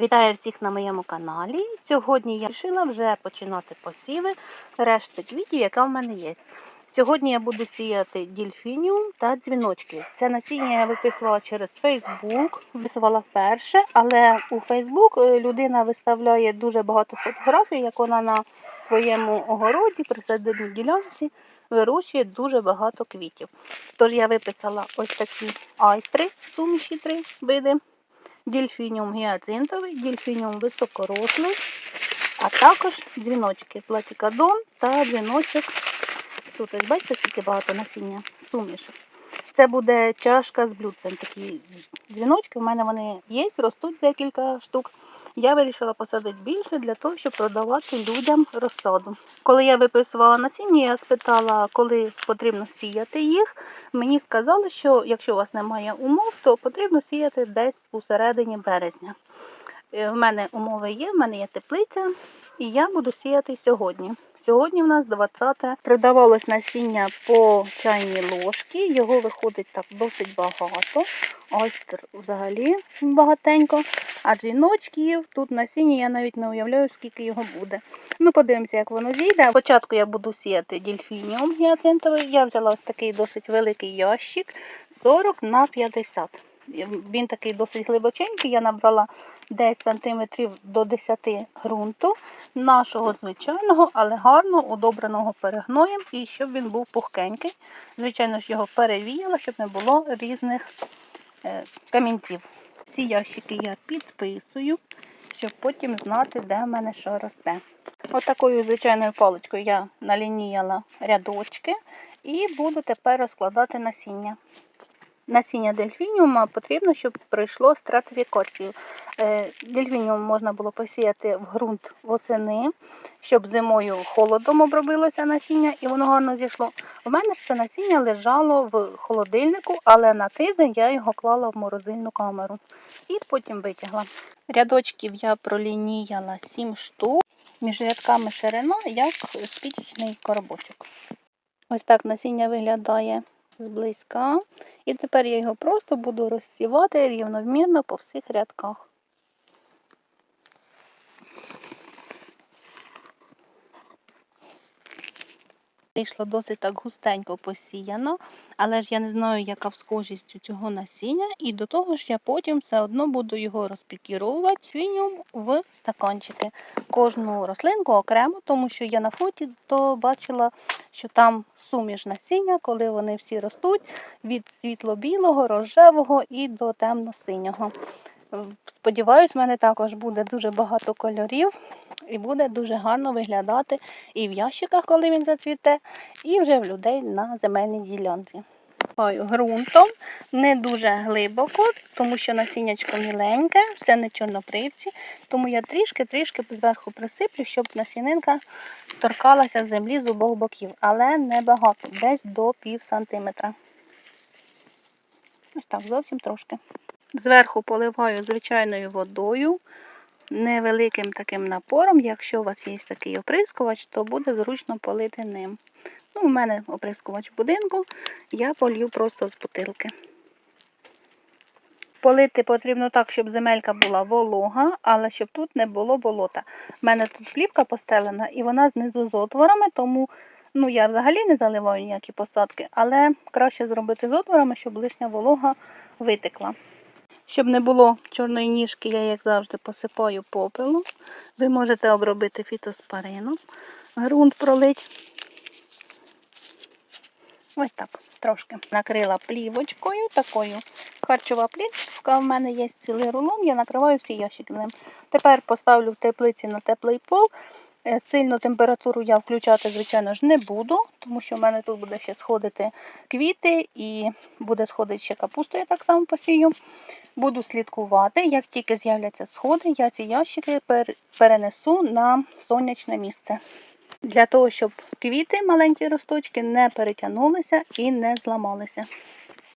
Вітаю всіх на моєму каналі. Сьогодні я вирішила вже починати посіви решти квітів, яка в мене є. Сьогодні я буду сіяти дільфініум та дзвіночки. Це насіння я виписувала через Facebook, виписувала вперше, але у Facebook е, людина виставляє дуже багато фотографій, як вона на своєму огороді, присадибній ділянці, вирощує дуже багато квітів. Тож я виписала ось такі айстри, суміші три види дільфініум гіацинтовий, дільфініум високорослий, а також дзвіночки платікадон та дзвіночок. Тут ось бачите, скільки багато насіння сумішок. Це буде чашка з блюдцем. Такі дзвіночки. У мене вони є, ростуть декілька штук. Я вирішила посадити більше для того, щоб продавати людям розсаду. Коли я виписувала насіння, я спитала, коли потрібно сіяти їх. Мені сказали, що якщо у вас немає умов, то потрібно сіяти десь у середині березня. Е, В мене умови є, в мене є теплиця, і я буду сіяти сьогодні. Сьогодні в нас 20-те. продавалось насіння по чайній ложці, його виходить так досить багато. Ось взагалі багатенько. А дзвіночків тут насіння я навіть не уявляю, скільки його буде. Ну, подивимося, як воно зійде. Спочатку я буду сіяти дільфініум гіацинтовий. Я взяла ось такий досить великий ящик 40 на 50. Він такий досить глибоченький. Я набрала десь сантиметрів до 10 ґрунту нашого звичайного, але гарно удобреного перегноєм і щоб він був пухкенький. Звичайно ж, його перевіяла, щоб не було різних е, камінців. Ці ящики я підписую, щоб потім знати, де в мене що росте. Отакою звичайною паличкою я налініяла рядочки і буду тепер розкладати насіння. Насіння дельфініума потрібно, щоб пройшло стратифікацію. Е, Дельфініум можна було посіяти в ґрунт восени, щоб зимою холодом обробилося насіння і воно гарно зійшло. У мене ж це насіння лежало в холодильнику, але на тиждень я його клала в морозильну камеру і потім витягла. Рядочків я пролініяла 7 штук, між рядками ширина, як спічечний коробочок. Ось так насіння виглядає зблизька. І тепер я його просто буду розсівати рівномірно по всіх рядках. Вийшло досить так густенько посіяно, але ж я не знаю, яка всхожість у цього насіння, і до того ж я потім все одно буду його розпікіровувати фініум в стаканчики. Кожну рослинку окремо, тому що я на фоті то бачила, що там суміш насіння, коли вони всі ростуть від світло-білого, рожевого і до темно-синього. Сподіваюсь, в мене також буде дуже багато кольорів і буде дуже гарно виглядати і в ящиках, коли він зацвіте, і вже в людей на земельній ділянці. Копаю ґрунтом не дуже глибоко, тому що насіннячко міленьке, це не чорнопривці, тому я трішки-трішки зверху присиплю, щоб насінинка торкалася землі з обох боків, але не багато, десь до пів сантиметра. Ось так, зовсім трошки. Зверху поливаю звичайною водою, невеликим таким напором. Якщо у вас є такий оприскувач, то буде зручно полити ним. Ну, у мене оприскувач в будинку, я полью просто з бутилки. Полити потрібно так, щоб земелька була волога, але щоб тут не було болота. У мене тут плівка постелена і вона знизу з отворами, тому ну, я взагалі не заливаю ніякі посадки, але краще зробити з отворами, щоб лишня волога витекла. Щоб не було чорної ніжки, я, як завжди, посипаю попелом. Ви можете обробити фітоспорином, ґрунт пролить. Ось так, трошки. Накрила плівочкою, такою харчова плівка. В мене є цілий рулон, я накриваю всі ящики ним. Тепер поставлю в теплиці на теплий пол. Е, Сильну температуру я включати, звичайно ж, не буду, тому що в мене тут буде ще сходити квіти і буде сходити ще капусту, я так само посію. Буду слідкувати. Як тільки з'являться сходи, я ці ящики перенесу на сонячне місце. Для того, щоб квіти, маленькі росточки, не перетягнулися і не зламалися.